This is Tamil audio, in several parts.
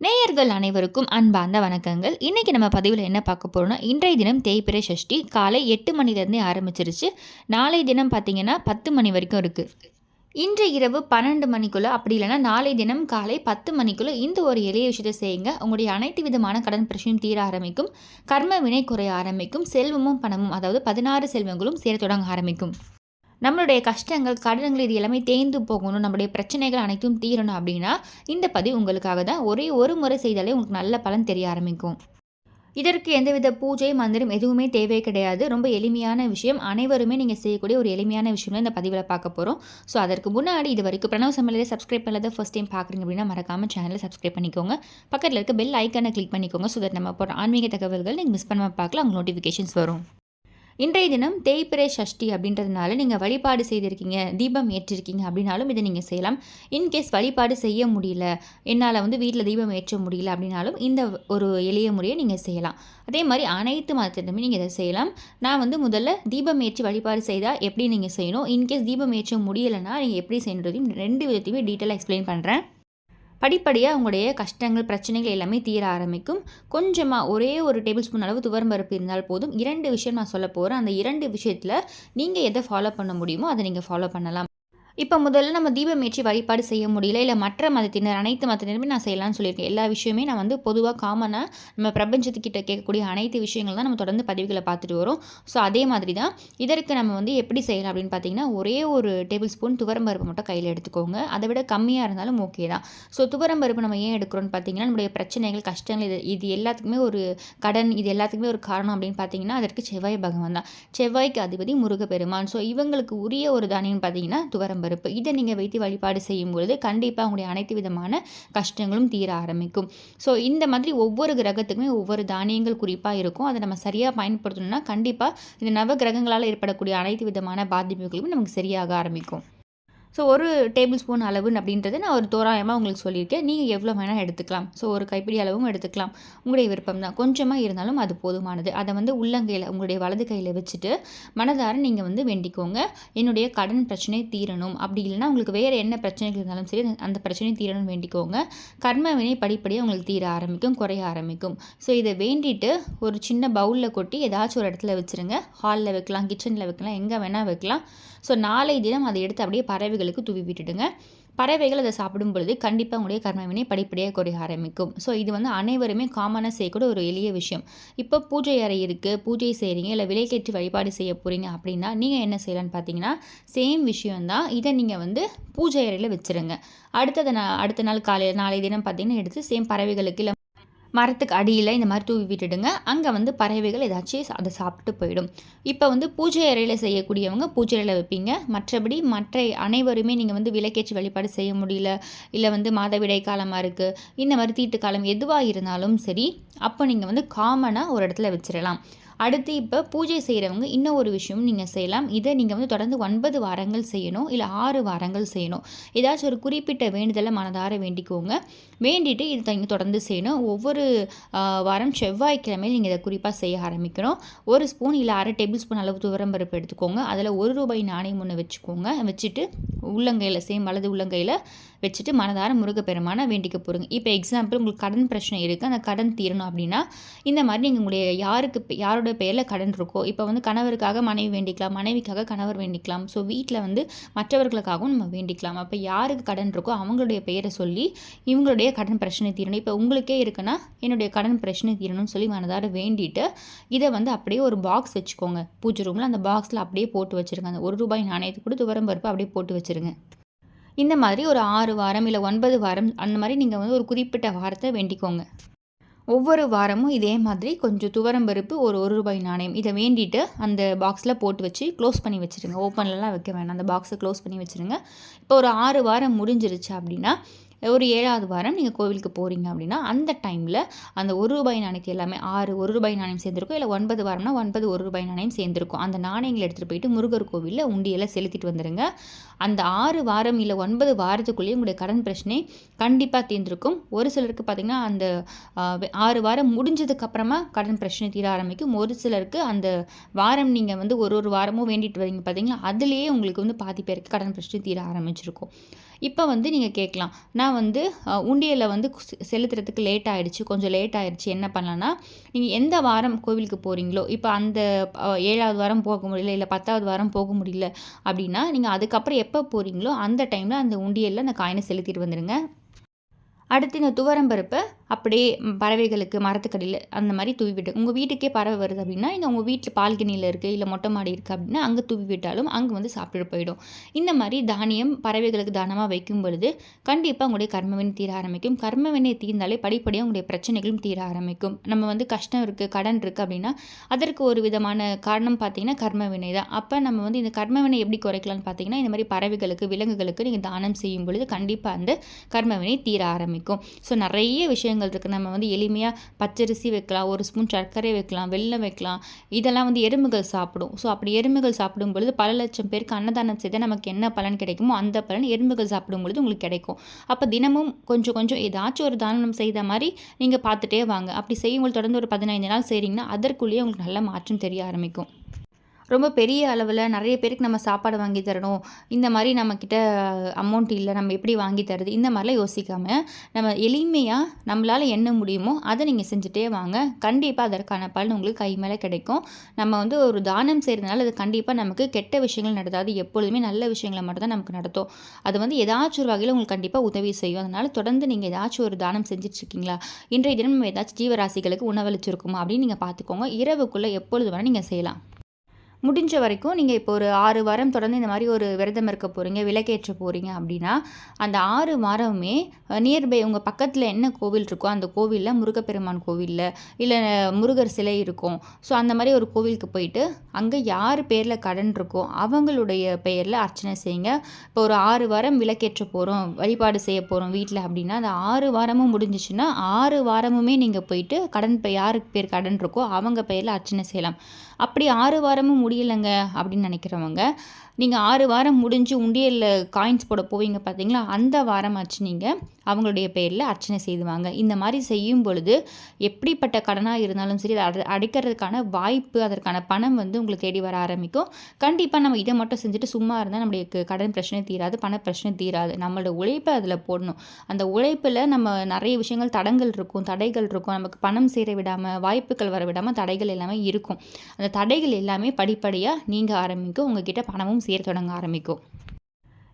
நேயர்கள் அனைவருக்கும் அன்பார்ந்த வணக்கங்கள். இன்றைக்கி நம்ம பதிவில் என்ன பார்க்க போகிறோம்னா இன்றைய தினம் தேய்பிரை சஷ்டி காலை எட்டு மணிலேருந்தே ஆரம்பிச்சிருச்சு. நாளை தினம் பார்த்திங்கன்னா பத்து மணி வரைக்கும் இருக்குது இன்று இரவு பன்னெண்டு மணிக்குள்ளே அப்படி இல்லைன்னா நாளை தினம் காலை பத்து மணிக்குள்ளே இந்த ஒரு எளிய விஷயத்தை செய்யுங்க. உங்களுடைய அனைத்து விதமான கடன் பிரச்சனையும் தீர ஆரம்பிக்கும். கர்ம வினை குறைய ஆரம்பிக்கும். செல்வமும் பணமும் அதாவது பதினாறு செல்வங்களும் சேர தொடங்க ஆரம்பிக்கும். நம்மளுடைய கஷ்டங்கள் கடன்கள் இது எல்லாமே தேய்ந்து போகணும். நம்மளுடைய பிரச்சனைகள் அனைத்தும் தீரணும் அப்படின்னா இந்த பதிவு உங்களுக்காக தான். ஒரே ஒரு முறை செய்தாலே உங்களுக்கு நல்ல பலன் தெரிய ஆரம்பிக்கும். இதற்கு எந்தவித பூஜை மந்திரம் எதுவுமே தேவை கிடையாது. ரொம்ப எளிமையான விஷயம். அனைவருமே நீங்கள் செய்யக்கூடிய ஒரு எளிமையான விஷயம் இந்த பதிவில் பார்க்க போகிறோம் ஸோ அதற்கு முன்னாடி இது வரைக்கும் பிரணவ சமையலே சப்ஸ்கிரைப் பண்ணாத ஃபஸ்ட் டைம் பார்க்குறீங்க அப்படின்னா மறக்காமல் சேனலை சப்ஸ்கிரைப் பண்ணிக்கோங்க. பக்கத்தில் இருக்க பெல் ஐக்கானை கிளிக் பண்ணிக்கோங்க ஸோ தட் நம்ம போகிற ஆன்மீக தகவல்கள் நீங்கள் மிஸ் பண்ணாமல் பார்க்கலாம். அவங்க நோட்டிஃபிகேஷன்ஸ் வரும். இன்றைய தினம் தேய்பிரை சஷ்டி அப்படின்றதுனால நீங்கள் வழிபாடு செய்திருக்கீங்க தீபம் ஏற்றிருக்கீங்க அப்படின்னாலும் இதை நீங்கள் செய்யலாம். இன்கேஸ் வழிபாடு செய்ய முடியல என்னால் வந்து வீட்டில் தீபம் ஏற்ற முடியல அப்படின்னாலும் இந்த ஒரு எளிய முறையை நீங்கள் செய்யலாம். அதே மாதிரி அனைத்து மதத்திலுமே நீங்கள் இதை செய்யலாம். நான் வந்து முதல்ல தீபம் ஏற்றி வழிபாடு செய்தால் எப்படி நீங்கள் செய்யணும்? இன்கேஸ் தீபம் ஏற்ற முடியலைன்னா நீங்கள் எப்படி செய்யணுன்றதையும் ரெண்டு விதத்தையுமே டீட்டெயிலாக எக்ஸ்பிளைன் பண்ணுறேன் படிப்படியாக உங்களுடைய கஷ்டங்கள் பிரச்சனைகள் எல்லாமே தீர ஆரம்பிக்கும். கொஞ்சமாக ஒரே ஒரு டேபிள் ஸ்பூன் அளவு துவரம்பருப்பு இருந்தால் போதும். இரண்டு விஷயம் நான் சொல்ல போகிறேன் அந்த இரண்டு விஷயத்தில் நீங்கள் எதை ஃபாலோ பண்ண முடியுமோ அதை நீங்கள் ஃபாலோ பண்ணலாம். இப்போ முதல்ல நம்ம தீபம் ஏற்றி வழிபாடு செய்ய முடியல இல்லை மற்ற மதத்தினர் அனைத்து மதத்தினருமே நான் செய்யலாம்னு சொல்லியிருக்கேன். எல்லா விஷயமே நான் வந்து பொதுவாக காமனாக நம்ம பிரபஞ்சத்துக்கிட்ட கேட்கக்கூடிய அனைத்து விஷயங்கள் தான் நம்ம தொடர்ந்து பதிவுகளை பார்த்துட்டு வரோம். ஸோ அதே மாதிரி தான் இதற்கு நம்ம வந்து எப்படி செய்யலாம் அப்படின்னு பார்த்தீங்கன்னா ஒரே ஒரு டேபிள் ஸ்பூன் துவரம்பருப்பு மட்டும் கையில் எடுத்துக்கோங்க. அதை விட கம்மியாக இருந்தாலும் ஓகே தான். ஸோ துவரம்பருப்பு நம்ம ஏன் எடுக்கிறோம்னு பார்த்தீங்கன்னா நம்மளுடைய பிரச்சனைகள் கஷ்டங்கள் இது இது எல்லாத்துக்குமே ஒரு கடன் இது எல்லாத்துக்குமே ஒரு காரணம் அப்படின்னு பார்த்தீங்கன்னா அதற்கு செவ்வாய் பகவான் தான். செவ்வாய்க்கு அதிபதி முருகப்பெருமான். ஸோ இவங்களுக்கு உரிய ஒரு தானியம்னு பார்த்தீங்கன்னா துவரம்பருப்பு பருப்பு. இதை நீங்கள் வைத்து வழிபாடு செய்யும் பொழுது கண்டிப்பாக உங்களுடைய அனைத்து விதமான கஷ்டங்களும் தீர ஆரம்பிக்கும். ஸோ இந்த மாதிரி ஒவ்வொரு கிரகத்துக்குமே ஒவ்வொரு தானியங்கள் குறிப்பாக இருக்கும். அதை நம்ம சரியாக பயன்படுத்தணும்னா கண்டிப்பாக இந்த நவ கிரகங்களால் ஏற்படக்கூடிய அனைத்து விதமான பாதிப்புகளும் நமக்கு சரியாக ஆரம்பிக்கும். ஸோ ஒரு டேபிள் ஸ்பூன் அளவு அப்படின்றது நான் ஒரு தோராயமாக உங்களுக்கு சொல்லியிருக்கேன். நீங்கள் எவ்வளோ வேணால் எடுத்துக்கலாம். ஸோ ஒரு கைப்பிடி அளவும் எடுத்துக்கலாம். உங்களுடைய விருப்பம் தான். கொஞ்சமாக இருந்தாலும் அது போதுமானது. அதை வந்து உள்ளங்கையில் உங்களுடைய வலது கையில் வச்சுட்டு மனதார நீங்கள் வந்து வேண்டிக்கோங்க. என்னுடைய கடன் பிரச்சனை தீரணும். அப்படி இல்லைனா உங்களுக்கு வேறு என்ன பிரச்சனைகள் இருந்தாலும் சரி அந்த பிரச்சனை தீரணும்னு வேண்டிக்கோங்க. கர்ம வினை படிப்படியாக உங்களுக்கு தீர ஆரம்பிக்கும் குறைய ஆரம்பிக்கும். ஸோ இதை வேண்டிட்டு ஒரு சின்ன பவுலில் கொட்டி ஏதாச்சும் ஒரு இடத்துல வச்சுருங்க. ஹாலில் வைக்கலாம் கிச்சனில் வைக்கலாம் எங்கே வேணால் வைக்கலாம். ஸோ நாளை தினம் அதை எடுத்து அப்படியே பறவைகளுக்கு தூவி விட்டுடுங்க. பறவைகள் அதை சாப்பிடும் பொழுது கண்டிப்பாக உங்களுடைய கர்மவினை படிப்படியாக குறைய ஆரம்பிக்கும். ஸோ இது வந்து அனைவருமே காமனாக செய்யக்கூடிய ஒரு எளிய விஷயம். இப்போ பூஜை அறை இருக்குது பூஜை செய்கிறீங்க இல்லை விலைக்கேற்றி வழிபாடு செய்ய போகிறீங்க அப்படின்னா நீங்கள் என்ன செய்யலான்னு பார்த்தீங்கன்னா சேம் விஷயம்தான். இதை நீங்கள் வந்து பூஜை அறையில் வச்சுருங்க. அடுத்தது நான் அடுத்த நாள் காலையில் நாளை தினம் பார்த்தீங்கன்னா எடுத்து சேம் பறவைகளுக்கு இல்லை மரத்துக்கு அடியில் இந்த மாதிரி தூவி விட்டுடுங்க. அங்கே வந்து பறவைகள் ஏதாச்சும் அதை சாப்பிட்டு போயிடும். இப்போ வந்து பூஜை அறையில் செய்யக்கூடியவங்க பூஜை அறையில் வைப்பீங்க. மற்றபடி மற்ற அனைவருமே நீங்கள் வந்து விளக்கேற்றி வழிபாடு செய்ய முடியல இல்லை வந்து மாதவிடை காலமாக இருக்குது இந்த மாதிரி தீட்டு காலம் எதுவாக இருந்தாலும் சரி அப்போ நீங்கள் வந்து காமனாக ஒரு இடத்துல வச்சிடலாம் அடுத்து இப்போ பூஜை செய்கிறவங்க இன்னும் ஒரு விஷயம் நீங்கள் செய்யலாம். இதை நீங்கள் வந்து தொடர்ந்து ஒன்பது வாரங்கள் செய்யணும். இல்லை ஆறு வாரங்கள் செய்யணும். ஏதாச்சும் ஒரு குறிப்பிட்ட வேண்டுதலை மனதார வேண்டிக்கோங்க. வேண்டிட்டு இதை நீங்கள் தொடர்ந்து செய்யணும். ஒவ்வொரு வாரம் செவ்வாய்க்கிழமையில் நீங்கள் இதை குறிப்பாக செய்ய ஆரம்பிக்கணும். ஒரு ஸ்பூன் இல்லை அரை டேபிள் ஸ்பூன் அளவு துவரம் பருப்பு எடுத்துக்கோங்க. அதில் ஒரு ரூபாய் நாணயம் ஒன்று வச்சுக்கோங்க. வச்சுட்டு உள்ளங்கையில் சேம் வலது உள்ளங்கையில் வச்சுட்டு மனதார முருகப்பெருமானை வேண்டிக்க போகிறோங்க இப்போ எக்ஸாம்பிள் உங்களுக்கு கடன் பிரச்சனை இருக்குது அந்த கடன் தீரணும் அப்படின்னா இந்த மாதிரி நீங்கள் உங்களுடைய யாருக்கு யாரோட பேரில் கடன் இருக்கோ இப்போ வந்து கணவருக்காக மனைவி வேண்டிக்கலாம் மனைவிக்காக கணவர் வேண்டிக்கலாம். ஸோ வீட்டில் வந்து மற்றவர்களுக்காகவும் நம்ம வேண்டிக்கலாம். அப்போ யாருக்கு கடன் இருக்கோ அவங்களுடைய பெயரை சொல்லி இவங்களுடைய கடன் பிரச்சனை தீரணும். இப்போ உங்களுக்கே இருக்குன்னா என்னுடைய கடன் பிரச்சனை தீரணும்னு சொல்லி மனதார வேண்டிட்டு இதை வந்து அப்படியே ஒரு பாக்ஸ் வச்சுக்கோங்க. பூஜை ரூமில் அந்த பாக்ஸில் அப்படியே போட்டு வச்சுருங்க. அந்த ஒரு ரூபாய் நாணயத்தை கூட துவரம் பருப்பு அப்படியே போட்டு வச்சுருங்க இந்த மாதிரி ஒரு ஆறு வாரம் இல்லை ஒன்பது வாரம் அந்த மாதிரி நீங்கள் வந்து ஒரு குறிப்பிட்ட வாரத்தை வேண்டிக்கோங்க. ஒவ்வொரு வாரமும் இதே மாதிரி கொஞ்சம் துவரம் பருப்பு ஒரு ஒரு ரூபாய் நாணயம் இதை வேண்டிட்டு அந்த பாக்ஸில் போட்டு வச்சு க்ளோஸ் பண்ணி வச்சுருங்க. ஓப்பன்லலாம் வைக்க வேணாம். அந்த பாக்ஸை க்ளோஸ் பண்ணி வச்சுருங்க. இப்போ ஒரு ஆறு வாரம் முடிஞ்சிருச்சு அப்படின்னா ஒரு ஏழாவது வாரம் நீங்கள் கோவிலுக்கு போகிறீங்க அப்படின்னா அந்த டைமில் அந்த ஒரு ரூபாய் நாணயத்தை எல்லாமே ஆறு ஒரு ரூபாய் நாணயம் சேர்ந்துருக்கும். இல்லை ஒன்பது வாரம்னா ஒன்பது ஒரு ரூபாய் நாணயம் சேர்ந்துருக்கும். அந்த நாணயங்களை எடுத்துகிட்டு போயிட்டு முருகர் கோவிலில் உண்டியெல்லாம் செலுத்திட்டு வந்துடுங்க அந்த ஆறு வாரம் இல்லை ஒன்பது வாரத்துக்குள்ளேயே உங்களுடைய கடன் பிரச்சனை கண்டிப்பாக தீர்ந்துருக்கும். ஒரு சிலருக்கு பார்த்திங்கன்னா அந்த ஆறு வாரம் முடிஞ்சதுக்கப்புறமா கடன் பிரச்சனை தீர ஆரம்பிக்கும். ஒரு சிலருக்கு அந்த வாரம் நீங்கள் வந்து ஒரு ஒரு வாரமும் வேண்டிட்டு வரீங்க பார்த்தீங்களா அதுலேயே உங்களுக்கு வந்து பாதி பேருக்கு கடன் பிரச்சனை தீர ஆரம்பிச்சிருக்கும். இப்போ வந்து நீங்கள் கேட்கலாம். நான் வந்து உண்டியலில் வந்து செலுத்துறதுக்கு லேட் ஆகிடுச்சு கொஞ்சம் லேட் ஆகிடுச்சு என்ன பண்ணலான்னா நீங்கள் எந்த வாரம் கோவிலுக்கு போகிறீங்களோ இப்போ அந்த ஏழாவது வாரம் போக முடியல இல்லை பத்தாவது வாரம் போக முடியல அப்படின்னா நீங்கள் அதுக்கப்புறம் எப்போ போகிறீங்களோ அந்த டைமில் அந்த உண்டியலில் அந்த காயினை செலுத்திட்டு வந்துடுங்க அடுத்து இந்த துவரம் பருப்பை. அப்படியே பறவைகளுக்கு மரத்துக்கடியில் அந்த மாதிரி தூவி விட்டு உங்கள் வீட்டுக்கே பறவை வருது அப்படின்னா இந்த உங்கள் வீட்டில் பால்கனியில் இருக்குது இல்லை மொட்டை மாடி இருக்குது அப்படின்னா அங்கே தூவி விட்டாலும் அங்கே வந்து சாப்பிட்டுட்டு போயிடும். இந்த மாதிரி தானியம் பறவைகளுக்கு தானமாக வைக்கும் பொழுது கண்டிப்பாக உங்களுடைய கர்மவினை தீர ஆரம்பிக்கும். கர்மவினை தீர்ந்தாலே படிப்படியாக உங்களுடைய பிரச்சனைகளும் தீர ஆரம்பிக்கும். நம்ம வந்து கஷ்டம் இருக்குது கடன் இருக்குது அப்படின்னா அதற்கு ஒரு விதமான காரணம் பார்த்தீங்கன்னா கர்மவினை தான். அப்போ நம்ம வந்து இந்த கர்மவினை எப்படி குறைக்கலாம்னு பார்த்தீங்கன்னா இந்த மாதிரி பறவைகளுக்கு விலங்குகளுக்கு நீங்கள் தானம் செய்யும் பொழுது கண்டிப்பாக அந்த கர்மவினை தீர ஆரம்பிக்கும். ஸோ நிறைய விஷயங்கள் இருக்குது நம்ம வந்து எளிமையாக பச்சரிசி வைக்கலாம் ஒரு ஸ்பூன் சர்க்கரை வைக்கலாம் வெள்ளம் வைக்கலாம். இதெல்லாம் வந்து எறும்புகள் சாப்பிடும். ஸோ அப்படி எறும்புகள் சாப்பிடும் பொழுது பல லட்சம் பேருக்கு அன்னதானம் செய்தால் நமக்கு என்ன பலன் கிடைக்குமோ அந்த பலன் எறும்புகள் சாப்பிடும் பொழுது உங்களுக்கு கிடைக்கும். அப்போ தினமும் கொஞ்சம் கொஞ்சம் ஏதாச்சும் ஒரு தானம் செய்த மாதிரி நீங்கள் பார்த்துட்டே வாங்க. அப்படி செய்யும்போது தொடர்ந்து ஒரு பதினைந்து நாள் செய்கிறீங்கன்னா அதற்குள்ளேயே உங்களுக்கு நல்ல மாற்றம் தெரிய ஆரம்பிக்கும். ரொம்ப பெரிய அளவில் நிறைய பேருக்கு நம்ம சாப்பாடு வாங்கி தரணும். இந்த மாதிரி நம்மக்கிட்ட அமௌண்ட் இல்லை நம்ம எப்படி வாங்கி தருது? இந்த மாதிரிலாம் யோசிக்காமல் நம்ம எளிமையாக நம்மளால் என்ன முடியுமோ அதை நீங்கள் செஞ்சுட்டே வாங்க. கண்டிப்பாக அதற்கான பலன் உங்களுக்கு கை மேலே கிடைக்கும். நம்ம வந்து ஒரு தானம் செய்கிறதுனால அது கண்டிப்பாக நமக்கு கெட்ட விஷயங்கள் நடத்தாது. எப்பொழுதுமே நல்ல விஷயங்களை மட்டும்தான் நமக்கு நடத்தும். அது வந்து ஏதாச்சும் ஒரு வகையில் உங்களுக்கு கண்டிப்பாக உதவி செய்யும். அதனால் தொடர்ந்து நீங்கள் ஏதாச்சும் ஒரு தானம் செஞ்சிட்ருக்கீங்களா? இன்றைய தினம் நம்ம ஏதாச்சும் ஜீவராசிகளுக்கு உணவளிச்சிருக்குமா அப்படின்னு நீங்கள் பார்த்துக்கோங்க. இரவுக்குள்ளே எப்பொழுது வேணால் நீங்கள் செய்யலாம். முடிஞ்ச வரைக்கும் நீங்கள் இப்போ ஒரு ஆறு வாரம் தொடர்ந்து இந்த மாதிரி ஒரு விரதம் இருக்க போகிறீங்க விளக்கேற்ற போகிறீங்க அப்படின்னா அந்த ஆறு வாரமுமே நியர்பை உங்கள் பக்கத்தில் என்ன கோவில் இருக்கோ அந்த கோவிலில் முருகப்பெருமான் கோவிலில் இல்லை முருகர் சிலை இருக்கும். ஸோ அந்த மாதிரி ஒரு கோவிலுக்கு போயிட்டு அங்கே யார் பேரில் கடன் இருக்கோ அவங்களுடைய பெயரில் அர்ச்சனை செய்யுங்க. இப்போ ஒரு ஆறு வாரம் விளக்கேற்ற போகிறோம் வழிபாடு செய்ய போகிறோம் வீட்டில் அப்படின்னா அந்த ஆறு வாரமும் முடிஞ்சிச்சுன்னா ஆறு வாரமுமே நீங்கள் போயிட்டு கடன் இப்போ யாருக்கு பேர் கடன் இருக்கோ அவங்க பெயரில் அர்ச்சனை செய்யலாம். அப்படி ஆறு வாரமும் முடி முடியலைங்க அப்படின்னு நினைக்கிறவங்க நீங்கள் ஆறு வாரம் முடிஞ்சு உண்டியலில் காயின்ஸ் போட போவீங்க பார்த்தீங்களா அந்த வாரமாச்சு நீங்கள் அவங்களுடைய பேரில் அர்ச்சனை செய்துவாங்க இந்த மாதிரி செய்யும் பொழுது எப்படிப்பட்ட கடனாக இருந்தாலும் சரி அதை அடை- அடைக்கிறதுக்கான வாய்ப்பு அதற்கான பணம் வந்து உங்களுக்கு தேடி வர ஆரம்பிக்கும். கண்டிப்பாக நம்ம இதை மட்டும் செஞ்சுட்டு சும்மா இருந்தால் நம்முடைய கடன் பிரச்சனை தீராது பண பிரச்சனை தீராது. நம்மளோட உழைப்பை அதில் போடணும். அந்த உழைப்பில் நம்ம நிறைய விஷயங்கள் தடங்கள் இருக்கும் தடைகள் இருக்கும். நமக்கு பணம் சேர விடாமல் வாய்ப்புகள் வர விடாமல் தடைகள் எல்லாமே இருக்கும். அந்த தடைகள் எல்லாமே படிப்படியாக நீங்கள் ஆரம்பிக்கும் உங்ககிட்ட பணமும் சேர தொடங்க ஆரம்பிக்கும்.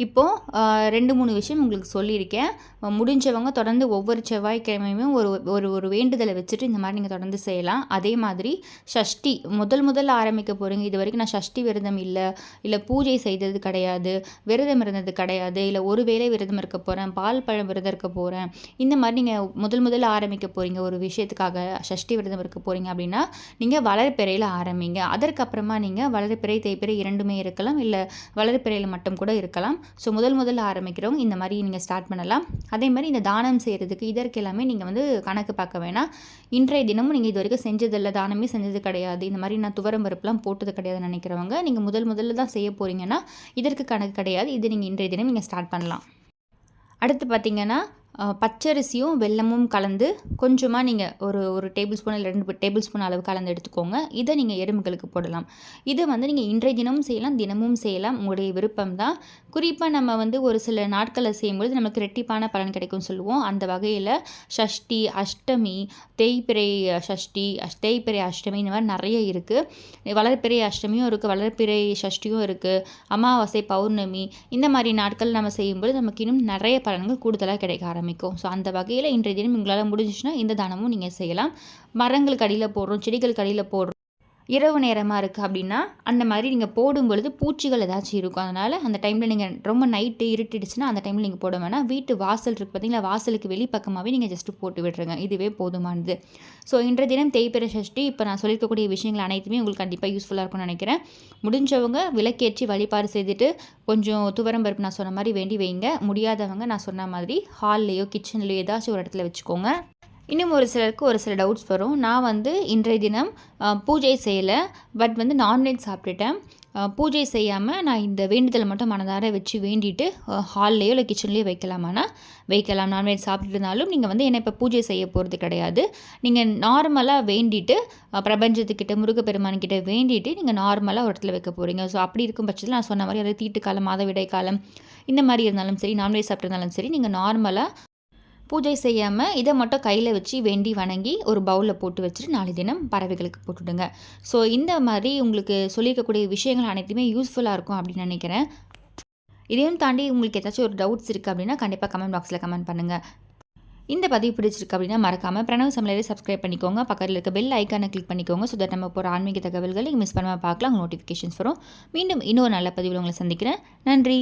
இப்போது ரெண்டு மூணு விஷயம் உங்களுக்கு சொல்லியிருக்கேன். முடிஞ்சவங்க தொடர்ந்து ஒவ்வொரு செவ்வாய்க்கிழமையுமே ஒரு ஒரு ஒரு வேண்டுதலை வச்சுட்டு இந்த மாதிரி நீங்கள் தொடர்ந்து செய்யலாம். அதே மாதிரி ஷஷ்டி முதல் முதல்ல ஆரம்பிக்க போகிறீங்க இது வரைக்கும் நான் ஷஷ்டி விரதம் இல்லை இல்லை பூஜை செய்தது கிடையாது விரதம் இருந்தது கிடையாது இல்லை ஒரு வேளை விரதம் இருக்க போகிறேன் பால் பழம் விரதம் இருக்க போகிறேன் இந்த மாதிரி நீங்கள் முதல் முதல்ல ஆரம்பிக்க போகிறீங்க ஒரு விஷயத்துக்காக ஷஷ்டி விரதம் இருக்க போகிறீங்க அப்படின்னா நீங்கள் வளர்ப்பிறையில் ஆரம்பிங்க. அதற்கப்புறமா நீங்கள் வளர்ப்பிறை தேய்பிறை இரண்டுமே இருக்கலாம் இல்லை வளர்பிறையில் மட்டும் கூட இருக்கலாம். ஸோ முதல் முதல்ல ஆரம்பிக்கிறவங்க இந்த மாதிரி நீங்கள் ஸ்டார்ட் பண்ணலாம். அதே மாதிரி இந்த தானம் செய்கிறதுக்கு இதற்கு எல்லாமே நீங்கள் வந்து கணக்கு பார்க்க வேணாம். இன்றைய தினமும் நீங்கள் இது வரைக்கும் செஞ்சதில்லை. தானமே செஞ்சது கிடையாது. இந்த மாதிரி நான் துவரம் பருப்புலாம் போட்டது கிடையாதுன்னு நினைக்கிறவங்க நீங்கள் முதல் முதல்ல தான் செய்ய போகிறீங்கன்னா இதற்கு கணக்கு கிடையாது. இது நீங்கள் இன்றைய தினம் நீங்கள் ஸ்டார்ட் பண்ணலாம். அடுத்து பார்த்தீங்கன்னா பச்சரிசியும் வெல்லமும் கலந்து கொஞ்சமாக நீங்கள் ஒரு ஒரு டேபிள் ஸ்பூன் இல்லை ரெண்டு டேபிள் ஸ்பூன் அளவு கலந்து எடுத்துக்கோங்க. இதை நீங்கள் எறும்புகளுக்கு போடலாம். இதை வந்து நீங்கள் இன்றைய தினமும் செய்யலாம் தினமும் செய்யலாம். உங்களுடைய விருப்பம் தான் குறிப்பாக நம்ம வந்து ஒரு சில நாட்களை செய்யும்பொழுது நமக்கு ரெட்டிப்பான பலன் கிடைக்கும்னு சொல்லுவோம். அந்த வகையில் ஷஷ்டி அஷ்டமி தேய்பிறை ஷஷ்டி அஷ் தேய்பிறை அஷ்டமி இந்த மாதிரி நிறைய இருக்குது வளர்ப்பிறை அஷ்டமியும் இருக்குது வளர்ப்பிறை சஷ்டியும் இருக்குது அமாவாசை பௌர்ணமி இந்த மாதிரி நாட்கள் நம்ம செய்யும்போது நமக்கு இன்னும் நிறைய பலன்கள் கூடுதலாக கிடைக்க ஆரம்பிக்கும். ஸோ அந்த வகையில் இன்றைய தினம் உங்களால் முடிஞ்சிச்சுன்னா இந்த தானமும் நீங்கள் செய்யலாம். மரங்களுக்கு அடியில் போடுறோம் செடிகளுக்கு அடியில் போடுறோம். இரவு நேரமாக இருக்குது அப்படின்னா அந்த மாதிரி நீங்கள் போடும் பொழுது பூச்சிகள் ஏதாச்சும் இருக்கும். அதனால் அந்த டைமில் நீங்கள் ரொம்ப நைட்டு இருட்டிடுச்சுன்னா அந்த டைமில் நீங்கள் போட வேணாம். வீட்டு வாசல் இருக்குது பார்த்தீங்களா வாசலுக்கு வெளிப்பக்கமாகவே நீங்கள் ஜஸ்ட்டு போட்டு விட்டுருங்க. இதுவே போதுமானது. ஸோ இன்றைய தினம் தேய்பிறை சஷ்டி இப்போ நான் சொல்லியிருக்கக்கூடிய விஷயங்கள் அனைத்துமே உங்களுக்கு கண்டிப்பாக யூஸ்ஃபுல்லாக இருக்கும்னு நினைக்கிறேன். முடிஞ்சவங்க விளக்கேற்றி வழிபாடு செய்துட்டு கொஞ்சம் துவரம் பருப்பு நான் சொன்ன மாதிரி வேண்டி வைங்க. முடியாதவங்க நான் சொன்ன மாதிரி ஹால்லேயோ கிச்சன்லையோ ஏதாச்சும் ஒரு இடத்துல வச்சுக்கோங்க. இன்னும் ஒரு சிலருக்கு ஒரு சில டவுட்ஸ் வரும். நான் வந்து இன்றைய தினம் பூஜை செய்யலை. பட் வந்து நான்வெஜ் சாப்பிட்டுட்டேன். பூஜை செய்யாமல் நான் இந்த வேண்டுதலை மட்டும் மனதார வச்சு வேண்டிட்டு ஹால்லையோ இல்லை கிச்சன்லேயோ வைக்கலாமானா வைக்கலாம். நான்வெஜ் சாப்பிட்டுருந்தாலும் நீங்கள் வந்து என்ன இப்போ பூஜை செய்ய போகிறது கிடையாது. நீங்கள் நார்மலாக வேண்டிட்டு பிரபஞ்சத்துக்கிட்ட முருகப்பெருமான்கிட்ட வேண்டிட்டு நீங்கள் நார்மலாக ஒரு இடத்துல வைக்க போகிறீங்க ஸோ அப்படி இருக்கும் பட்சத்தில் நான் சொன்ன மாதிரி அதாவது தீட்டு காலம் மாதவிடை காலம் இந்த மாதிரி இருந்தாலும் சரி நான்வெஜ் சாப்பிட்ருந்தாலும் சரி நீங்கள் நார்மலாக பூஜை செய்யாமல் இதை மட்டும் கையில் வச்சு வேண்டி வணங்கி ஒரு பவுலில் போட்டு வச்சுட்டு நாளை தினம் பறவைகளுக்கு போட்டுவிடுங்க ஸோ இந்த மாதிரி உங்களுக்கு சொல்லியிருக்கக்கூடிய விஷயங்கள் அனைத்துமே யூஸ்ஃபுல்லாக இருக்கும் அப்படின்னு நினைக்கிறேன். இதையும் தாண்டி உங்களுக்கு ஏதாச்சும் ஒரு டவுட்ஸ் இருக்குது அப்படின்னா கண்டிப்பாக கமெண்ட் பாக்ஸில் கமெண்ட் பண்ணுங்கள் இந்த பதிவு பிடிச்சிருக்கு அப்படின்னா மறக்காமல் பிரணவ் சமையலை சப்ஸ்கிரைப் பண்ணிக்கோங்க. பக்கத்தில் இருக்க பெல் ஐக்கானை கிளிக் பண்ணிக்கோங்க. ஸோ தட் நம்ம போகிற ஆன்மீக தகவல்களை மிஸ் பண்ணாமல் பார்க்கலாம். நோட்டிஃபிகேஷன்ஸ் வரும். மீண்டும் இன்னொரு நல்ல பதிவில் உங்களை சந்திக்கிறேன். நன்றி.